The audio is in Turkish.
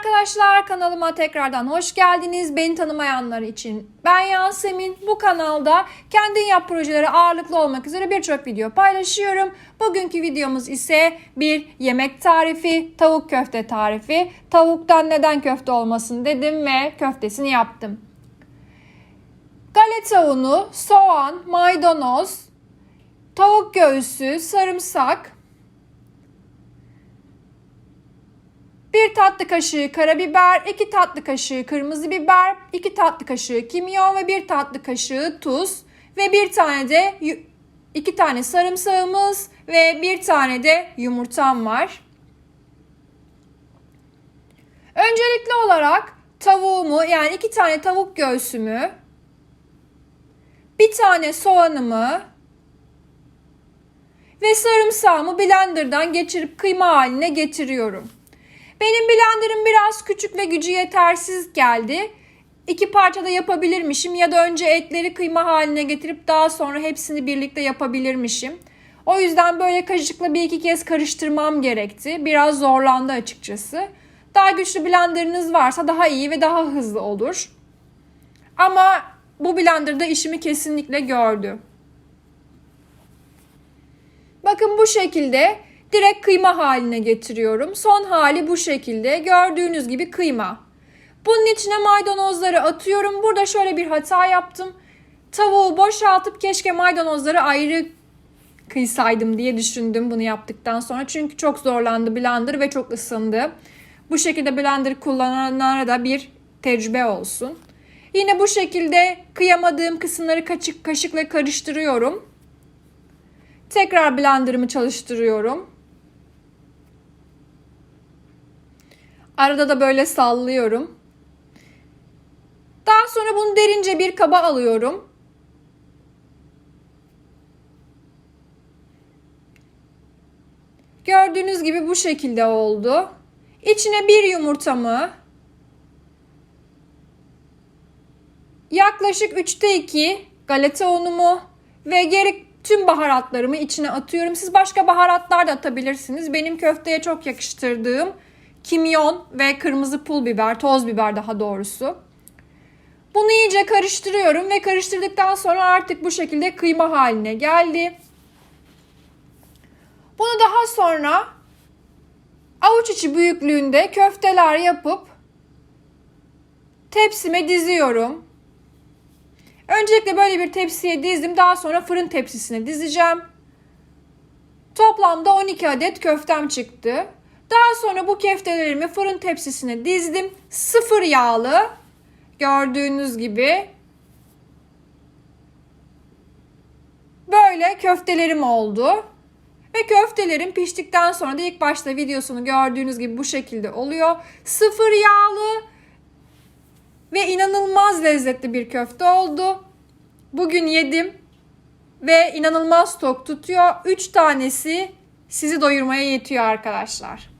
arkadaşlar kanalıma tekrardan hoş geldiniz. Beni tanımayanlar için ben Yasemin. Bu kanalda kendin yap projeleri ağırlıklı olmak üzere birçok video paylaşıyorum. Bugünkü videomuz ise bir yemek tarifi, tavuk köfte tarifi. Tavuktan neden köfte olmasın dedim ve köftesini yaptım. Galeta unu, soğan, maydanoz, tavuk göğsü, sarımsak, Bir tatlı kaşığı karabiber, iki tatlı kaşığı kırmızı biber, iki tatlı kaşığı kimyon ve bir tatlı kaşığı tuz ve bir tane de yu- iki tane sarımsağımız ve bir tane de yumurtam var. Öncelikli olarak tavuğumu yani iki tane tavuk göğsümü, bir tane soğanımı ve sarımsağımı blenderdan geçirip kıyma haline getiriyorum. Benim blenderım biraz küçük ve gücü yetersiz geldi. İki parçada yapabilirmişim ya da önce etleri kıyma haline getirip daha sonra hepsini birlikte yapabilirmişim. O yüzden böyle kaşıkla bir iki kez karıştırmam gerekti. Biraz zorlandı açıkçası. Daha güçlü blenderınız varsa daha iyi ve daha hızlı olur. Ama bu blenderda işimi kesinlikle gördü. Bakın bu şekilde direkt kıyma haline getiriyorum. Son hali bu şekilde. Gördüğünüz gibi kıyma. Bunun içine maydanozları atıyorum. Burada şöyle bir hata yaptım. Tavuğu boşaltıp keşke maydanozları ayrı kıysaydım diye düşündüm bunu yaptıktan sonra. Çünkü çok zorlandı blender ve çok ısındı. Bu şekilde blender kullananlara da bir tecrübe olsun. Yine bu şekilde kıyamadığım kısımları kaşık kaşıkla karıştırıyorum. Tekrar blenderımı çalıştırıyorum. Arada da böyle sallıyorum. Daha sonra bunu derince bir kaba alıyorum. Gördüğünüz gibi bu şekilde oldu. İçine bir yumurtamı yaklaşık 3'te 2 galeta unumu ve geri tüm baharatlarımı içine atıyorum. Siz başka baharatlar da atabilirsiniz. Benim köfteye çok yakıştırdığım kimyon ve kırmızı pul biber, toz biber daha doğrusu. Bunu iyice karıştırıyorum ve karıştırdıktan sonra artık bu şekilde kıyma haline geldi. Bunu daha sonra avuç içi büyüklüğünde köfteler yapıp tepsime diziyorum. Öncelikle böyle bir tepsiye dizdim. Daha sonra fırın tepsisine dizeceğim. Toplamda 12 adet köftem çıktı. Daha sonra bu köftelerimi fırın tepsisine dizdim. Sıfır yağlı. Gördüğünüz gibi. Böyle köftelerim oldu. Ve köftelerim piştikten sonra da ilk başta videosunu gördüğünüz gibi bu şekilde oluyor. Sıfır yağlı ve inanılmaz lezzetli bir köfte oldu. Bugün yedim ve inanılmaz tok tutuyor. 3 tanesi sizi doyurmaya yetiyor arkadaşlar.